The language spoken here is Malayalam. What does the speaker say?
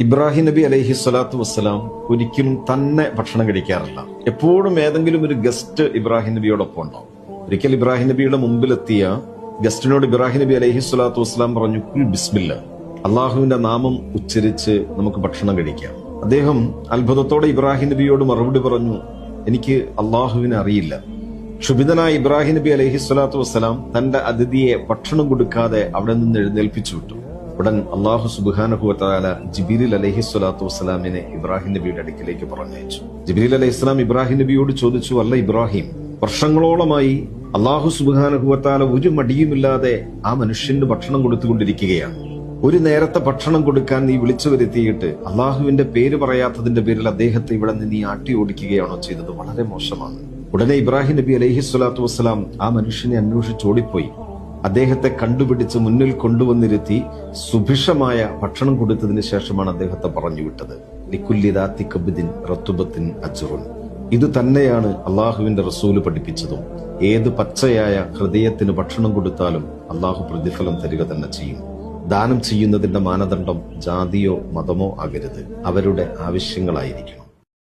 ഇബ്രാഹിം നബി അലൈഹി സ്വലാത്തു വസ്സലാം ഒരിക്കലും തന്നെ ഭക്ഷണം കഴിക്കാറില്ല. എപ്പോഴും ഏതെങ്കിലും ഒരു ഗസ്റ്റ് ഇബ്രാഹിം നബിയോടൊപ്പം ഉണ്ടാവും. ഒരിക്കൽ ഇബ്രാഹിം നബിയുടെ മുമ്പിലെത്തിയ ഗസ്റ്റിനോട് ഇബ്രാഹിം നബി അലൈഹി സ്വലാത്തു വസ്സലാം പറഞ്ഞു "കുൽ ബിസ്മില്ല. അള്ളാഹുവിന്റെ നാമം ഉച്ചരിച്ച് നമുക്ക് ഭക്ഷണം കഴിക്കാം. അദ്ദേഹം അത്ഭുതത്തോടെ ഇബ്രാഹിം നബിയോട് മറുപടി പറഞ്ഞു എനിക്ക് അള്ളാഹുവിനെ അറിയില്ല. ക്ഷുഭിതനായ ഇബ്രാഹിം നബി അലൈഹി സ്വലാത്തു വസ്സലാം തന്റെ അതിഥിയെ ഭക്ഷണം കൊടുക്കാതെ അവിടെ നിന്ന് എഴുന്നേൽപ്പിച്ചു വിട്ടു. ഉടൻ അള്ളാഹു സുബാനഹുല ജിബിരിൽ അലഹി സ്വലാത്തു വസ്സലാമിനെ ഇബ്രാഹിം നബിയുടെ അടുക്കിലേക്ക് പറഞ്ഞയച്ചു. ജിബിരിൽ അലൈഹി സ്വലാം ഇബ്രാഹിം നബിയോട് ചോദിച്ചു അല്ല ഇബ്രാഹിം വർഷങ്ങളോളമായി അള്ളാഹു സുബാനഹുവത്താല ഒരു മടിയുമില്ലാതെ ആ മനുഷ്യന് ഭക്ഷണം കൊടുത്തുകൊണ്ടിരിക്കുകയാണ്. ഒരു നേരത്തെ ഭക്ഷണം കൊടുക്കാൻ നീ വിളിച്ചു വരുത്തിയിട്ട് അള്ളാഹുവിന്റെ പേര് പറയാത്തതിന്റെ പേരിൽ അദ്ദേഹത്തെ ഇവിടെ നിന്ന് നീ ആട്ടി ഓടിക്കുകയാണോ ചെയ്തത്? വളരെ മോശമാണ്. ഉടനെ ഇബ്രാഹിം നബി അലഹി സ്വലാത്തു വസ്സലാം ആ മനുഷ്യനെ അന്വേഷിച്ചോടിപ്പോയി അദ്ദേഹത്തെ കണ്ടുപിടിച്ച് മുന്നിൽ കൊണ്ടുവന്നിരുത്തി സുഭിക്ഷമായ ഭക്ഷണം കൊടുത്തതിന് ശേഷമാണ് അദ്ദേഹത്തെ പറഞ്ഞു വിട്ടത് റത്തുബത്തിൻ അജുറുൻ. ഇത് തന്നെയാണ് അള്ളാഹുവിന്റെ റസൂൽ പഠിപ്പിച്ചതും. ഏത് പച്ചയായ ഹൃദയത്തിന് ഭക്ഷണം കൊടുത്താലും അള്ളാഹു പ്രതിഫലം തരിക തന്നെ ചെയ്യും. ദാനം ചെയ്യുന്നതിന്റെ മാനദണ്ഡം ജാതിയോ മതമോ ആകരുത്. അവരുടെ ആവശ്യങ്ങളായിരിക്കണം.